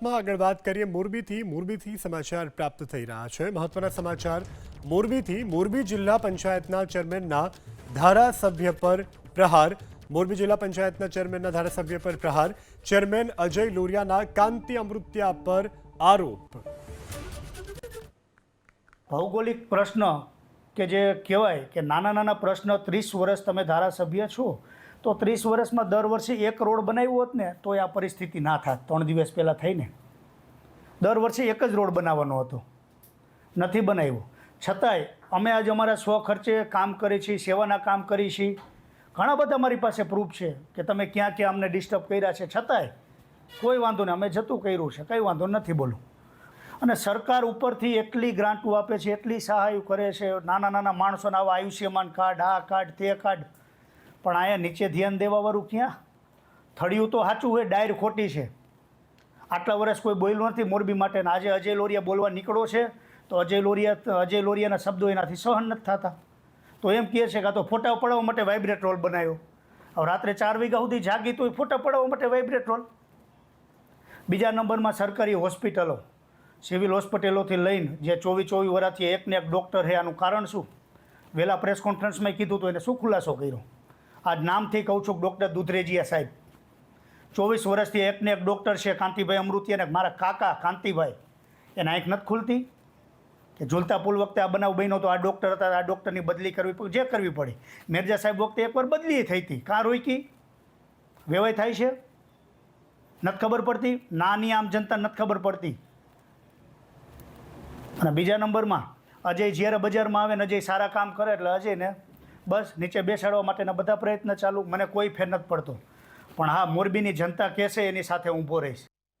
ગુજરાતમાં આગળ વાત કરીએ મોરબીથી. મોરબીથી સમાચાર પ્રાપ્ત થઈ રહ્યા છે. મહત્વના સમાચાર. મોરબીથી મોરબી જિલ્લા પંચાયતના ચેરમેનના ધારાસભ્ય પર પ્રહાર. મોરબી જિલ્લા પંચાયતના ચેરમેનના ધારાસભ્ય પર પ્રહાર. ચેરમેન અજય લોરિયાના કાંતિ અમૃત્યા પર આરોપ. ભૌગોલિક પ્રશ્ન કે જે કહેવાય કે નાના નાના પ્રશ્ન ત્રીસ વર્ષ તમે ધારાસભ્ય છો તો ત્રીસ વર્ષમાં દર વર્ષે એક રોડ બનાવ્યો હોત ને, તો આ પરિસ્થિતિ ના થાત. ત્રણ દિવસ પહેલાં થઈને. દર વર્ષે એક જ રોડ બનાવવાનો હતો. નથી બનાવ્યો. છતાંય અમે આજે અમારા સ્વ ખર્ચે કામ કરીએ છીએ, સેવાના કામ કરીએ છીએ. ઘણા બધા મારી પાસે પ્રૂફ છે કે તમે ક્યાં ક્યાં અમને ડિસ્ટર્બ કર્યા છે. છતાંય કોઈ વાંધો નહીં, અમે જતું કર્યું છે. કંઈ વાંધો નથી બોલું. અને સરકાર ઉપરથી એટલી ગ્રાન્ટો આપે છે, એટલી સહાય કરે છે. નાના નાના માણસોના આવા આયુષ્યમાન કાર્ડ, આ કાર્ડ, તે કાર્ડ. પણ અહીંયા નીચે ધ્યાન દેવાવાળું ક્યાં? થળિયું તો સાચું હોય, ડાયર ખોટી છે. આટલા વર્ષ કોઈ બોલ્યું નથી, મોરબી માટે આજે અજય લોરિયા બોલવા નીકળો છે, તો અજય લોરિયા અજય લોરિયાના શબ્દો એનાથી સહન નથી થતા. તો એમ કહે છે કે આ તો ફોટા પડાવવા માટે વાઇબ્રેટ રોલ બનાવ્યો. હવે રાત્રે ચાર વાગ્યા સુધી જાગી તો ફોટા પડાવવા માટે વાઇબ્રેટ રોલ બીજા નંબરમાં સરકારી હોસ્પિટલો. સિવિલ હોસ્પિટલોથી લઈને જે ચોવીસ ચોવીસ વર્ષથી એકને એક ડૉક્ટર છે, આનું કારણ શું? વહેલા પ્રેસ કોન્ફરન્સમાં કીધું તો એને શું ખુલાસો કર્યો? આ નામથી કહું છું ડૉક્ટર દુધરેજીયા સાહેબ. ચોવીસ વર્ષથી એકને એક ડૉક્ટર છે, કાંતિભાઈ અમૃતી અને મારા કાકા કાંતિભાઈ. એના આંખ નથી ખુલતી? કે ઝૂલતા પુલ વખતે આ બનાવ બન્યો તો આ ડૉક્ટર હતા, આ ડૉક્ટરની બદલી કરવી જે કરવી પડી. મેરજા સાહેબ વખતે એકવાર બદલી થઈ હતી. કાં રોકી વેવાય થાય છે? નથી ખબર પડતી? નાની આમ જનતા નથી ખબર પડતી. અને બીજા નંબરમાં, અજય જ્યારે બજારમાં આવે ને અજય સારા કામ કરે એટલે અજયને બસ નીચે બેસાડવા માટેના બધા પ્રયત્ન ચાલુ, મને કોઈ ફેર નથી પડતો. પણ હા, મોરબીની જનતા કહેશે, એની સાથે ઊભો રહીશ.